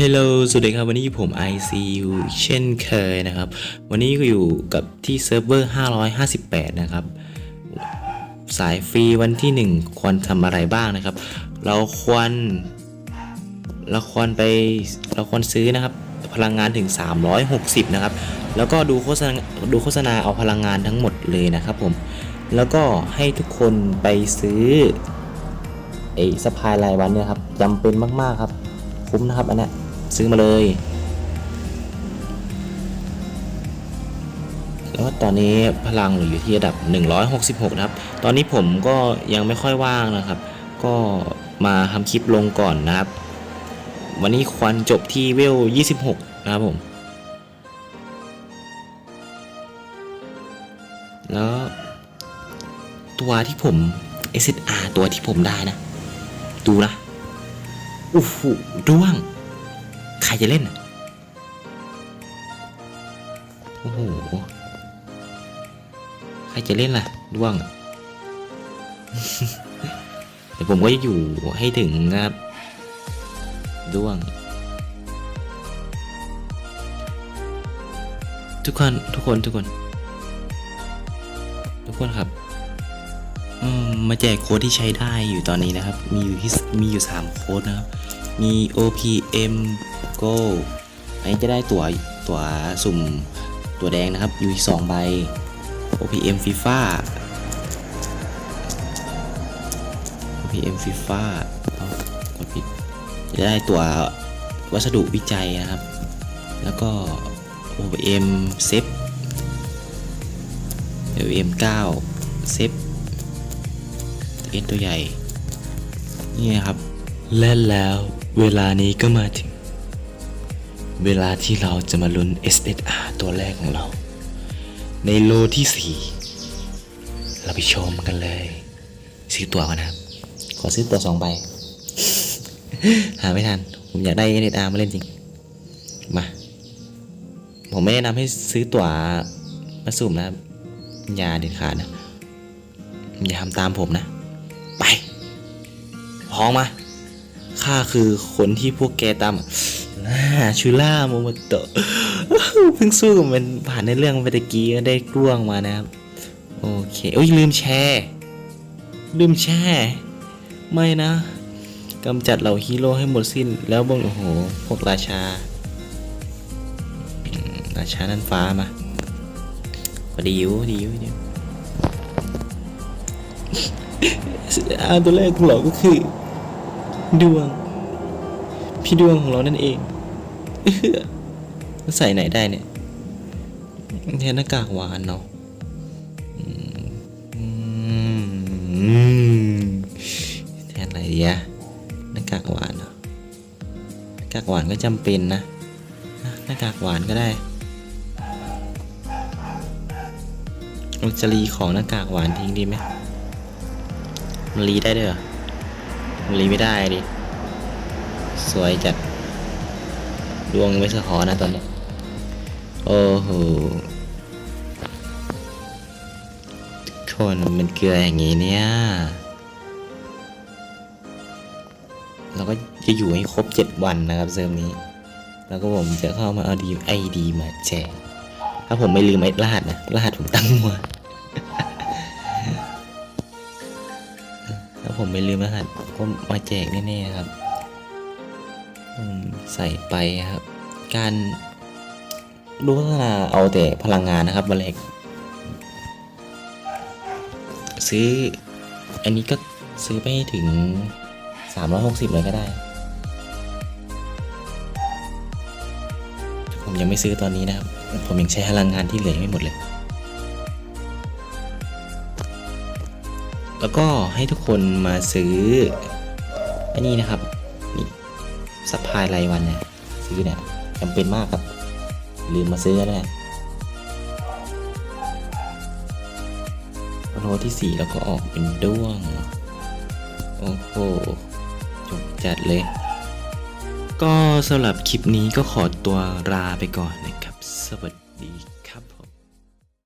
Hello สวัสดีครับ วันนี้ผม ICU เช่นเคยนะครับ วันนี้ก็อยู่กับที่เซิร์ฟเวอร์ 558 นะครับ สายฟรีวันที่ 1 ควรทำอะไรบ้างนะครับ เราควร เราควรไป เราควรซื้อนะครับ พลังงานถึง 360 นะครับ แล้วก็ดูโฆษณา ดูโฆษณาเอาพลังงานทั้งหมดเลยนะครับผม แล้วก็ให้ทุกคนไปซื้อไอ้สปายรายวันเนี่ยครับจำเป็นมาก ๆ ครับ คุ้มนะครับอันเนี้ย ซื้อมาเลย แล้วตอนนี้พลังหลืออยู่ที่ระดับ 166 นะครับ ตอนนี้ผมก็ยังไม่ค่อยว่างนะครับ ก็มาทำคลิปลงก่อนนะครับ วันนี้ควันจบที่เวล 26 นะครับผม แล้วตัวที่ผม SSR ตัวที่ผมได้นะ ดูนะ โอ้โหด้วง ใครจะเล่นอะโอ้โหใครจะเล่นล่ะด้วงเดี๋ยวผมก็จะอยู่ให้ถึงนะครับด้วง ทุกคนทุกคนทุกคน ทุกคนครับอืมมาแจกโค้ดที่ใช้ได้อยู่ตอนนี้นะครับ มีอยู่ที่มีอยู่ 3 โค้ดนะครับ มี OPM Go อันนี้จะได้ตั๋วตั๋วสุ่มตัวแดงนะครับอยู่ที่2ใบ OPM FIFA OPM FIFA กดผิดจะได้ตั๋ววัสดุวิจัยนะครับ แล้วก็ OPM s e p OPM 9 s e p เอ็นตัวใหญ่ นี่นะครับและแล้ว เวลานี้ก็มาถึง เวลาที่เราจะมาลุ้น SSR ตัวแรกของเรา ในโลที่ 4 เราไปชมกันเลยซื้อตัวกันนะครับ ขอซื้อตัวสองใบ หาไม่ทัน ผมอยากได้ SSR มาเล่นจริง มา ผมไม่แนะนำให้ซื้อตั๋วมาสุ่มนะอย่าเด็ดขาดนะ อย่าทำตามผมนะ ไปพ้องมา ข้าคือคนที่พวกแกตามชูล่าโมโมโตะเพิ่งสู้กับมันผ่านในเรื่องไปตะกี้ก็ได้กล้วงมานะครับ โอเคโอ้ยลืมแชร์ลืมแชร์ไม่นะกำจัดเหล่าฮีโร่ให้หมดสิ้น แล้วบงโอ้โห พวกราชา ราชานั่นฟ้ามาพอดีอยู่ดีอยู่ดีอยู่อาตัวแรกของเราก็คือ ดวง พี่ดวงของเรานั่นเองใส่ไหนได้เนี่ยแทนหน้ากากหวานเนาะแทนอะไรดีอะหน้ากากหวานเนาะหน้ากากหวานก็จำเป็นนะหน้ากากหวานก็ได้เราจะรีของหน้ากากหวานทิ้งดีไหมมันรีได้ด้วยเหรอ รีไม่ได้ดิ สวยจัด ดวงไม่สะขอนะตอนเนี้ยโอ้โหคนมันเกลืออย่างงี้เนี่ย เราก็จะอยู่ให้ครบ 7 วันนะครับเซิร์ฟนี้ แล้วก็ผมจะเข้ามาเอาดีไอดีมาแจกถ้าผมไม่ลืมไอ้รหัสนะ รหัสผมตั้งมัว ผมไม่ลืมรหัสก็มาแจกแน่ๆครับใส่ไปครับ การดูโฆษณาเอาแต่พลังงานนะครับวันแรกซื้อ อันนี้ก็ซื้อไปถึง 360เลยก็ได้ ผมยังไม่ซื้อตอนนี้นะครับ ผมยังใช้พลังงานที่เหลือไม่หมดเลย แล้วก็ให้ทุกคนมาซื้ออันนี้นะครับนี่สัพพายรายวันเนี่ยซื้อเนี่ยจำเป็นมากครับลืมมาซื้อแล้วเนี่ยโลที่ 4 แล้วก็ออกเป็นด้วง โอ้โหจบจัดเลย ก็สำหรับคลิปนี้ก็ขอตัวลาไปก่อนนะครับ สวัสดี